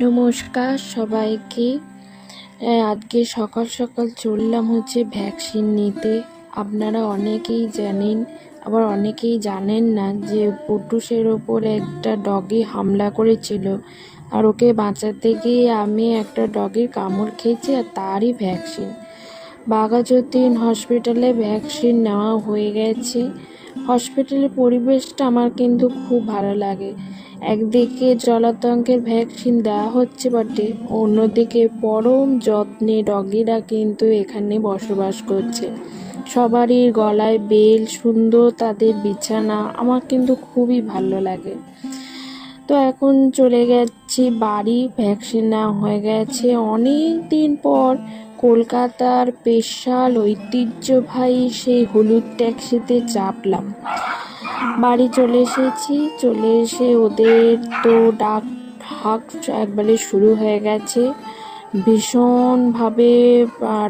নমস্কার সবাইকে। আজকে সকাল সকাল চললাম হচ্ছে ভ্যাকসিন নিতে। আপনারা অনেকেই জানেন, আবার অনেকেই জানেন না যে পটুসের ওপর একটা ডগি হামলা করেছিল। আর ওকে বাঁচাতে গিয়ে আমি একটা ডগির কামড় খেয়েছি আর তারই ভ্যাকসিন। বাঘাযতীন হসপিটালে ভ্যাকসিন নেওয়া হয়ে গেছে। হসপিটালের পরিবেশটা আমার কিন্তু খুব ভালো লাগে। একদিকে জলাতঙ্কের ভ্যাকসিন দেওয়া হচ্ছে বটে, অন্যদিকে পরম যত্নে ডগিরা কিন্তু এখানে বসবাস করছে। সবারই গলায় বেল, সুন্দর তাদের বিছানা, আমার কিন্তু খুবই ভালো লাগে। তো এখন চলে গেছি, বাড়ি ভ্যাকসিন নেওয়া হয়ে গেছে। অনেক দিন পর কলকাতার স্পেশাল ঐতিহ্যবাহী সেই হলুদ ট্যাক্সিতে চাপলাম। বাড়ি চলে এসেছি, চলে এসে ওদের তো ডাক হাক একবারে শুরু হয়ে গেছে। ভীষণভাবে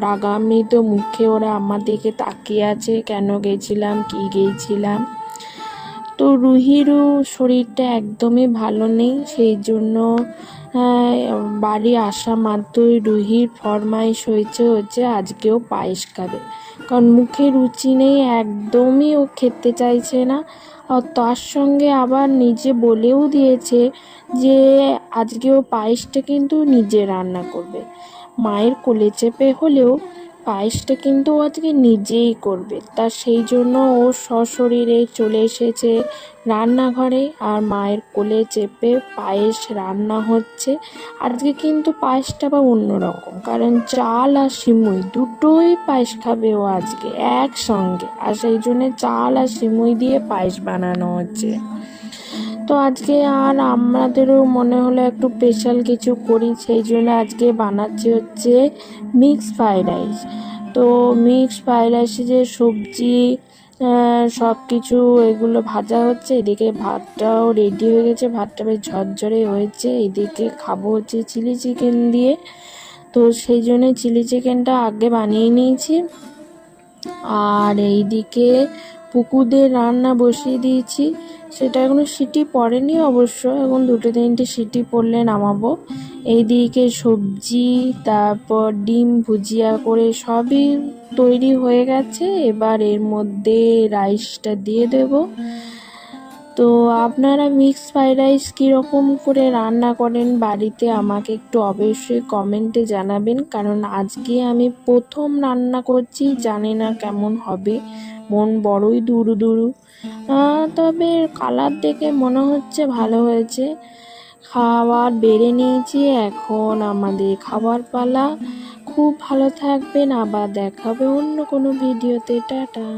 রাগান্বিত মুখে ওরা আমার দিকে তাকিয়ে আছে, কেন গেছিলাম, কি গেছিলাম। তো রুহিরও শরীরটা একদমই ভালো নেই, সেই জন্য বাড়ি আসা মাত্রই রুহির ফরমাইশ হয়েছে হচ্ছে আজকেও পায়েস খাবে। কারণ মুখে রুচি নেই, একদমই ও খেতে চাইছে না। আর তার সঙ্গে আবার নিজে বলেও দিয়েছে যে আজকেও পায়েসটা কিন্তু নিজে রান্না করবে। মায়ের কোলে চেপে হলেও পায়েসটা কিন্তু আজকে নিজেই করবে। তা সেই জন্য ও সশরীরে চলে এসেছে রান্নাঘরে আর মায়ের কোলে চেপে পায়েস রান্না হচ্ছে। আজকে কিন্তু পায়েসটা বা অন্যরকম কারণ চাল আর সিমুই দুটোই পায়েস খাবে ও আজকে একসঙ্গে। আর সেই জন্য চাল আর সিমুই দিয়ে পায়েস বানানো হচ্ছে। তো আজকে আর আমাদেরও মনে হলো একটু স্পেশাল কিছু করি, সেই জন্য আজকে বানাচ্ছি হচ্ছে মিক্স ফ্রাইড রাইস তো মিক্স ফ্রাইড রাইসে যে সবজি সব কিছু এগুলো ভাজা হচ্ছে, এদিকে ভাতটাও রেডি হয়ে গেছে, ভাতটা বেশ ঝরঝরে হয়েছে, এদিকে খাব হচ্ছে চিলি চিকেন দিয়ে। তো সেই জন্যে চিলি চিকেনটা আগে বানিয়ে নিয়েছি। আর এইদিকে পুকুদের রান্না বসিয়ে দিয়েছি। সেটা এখনও সিটি পড়েনি অবশ্য। এখন দুটো তিনটে সিটি পড়লে নামাবো। এইদিকে সবজি, তারপর ডিম ভুজিয়া করে সবই তৈরি হয়ে গেছে। এবার এর মধ্যে রাইসটা দিয়ে দেব। তো আপনারা মিক্স ফ্রাইড রাইস কীরকম করে রান্না করেন বাড়িতে আমাকে একটু অবশ্যই কমেন্টে জানাবেন। কারণ আজকে আমি প্রথম রান্না করছি, জানি না কেমন হবে। মন বড়ই দুরু দুরু। তবে কালার দেখে মনে হচ্ছে ভালো হয়েছে। খাবার বেড়ে নিয়েছি, এখন আমাদের খাবার পালা। খুব ভালো থাকবেন, আবার দেখাবে অন্য কোনো ভিডিওতে টাটা।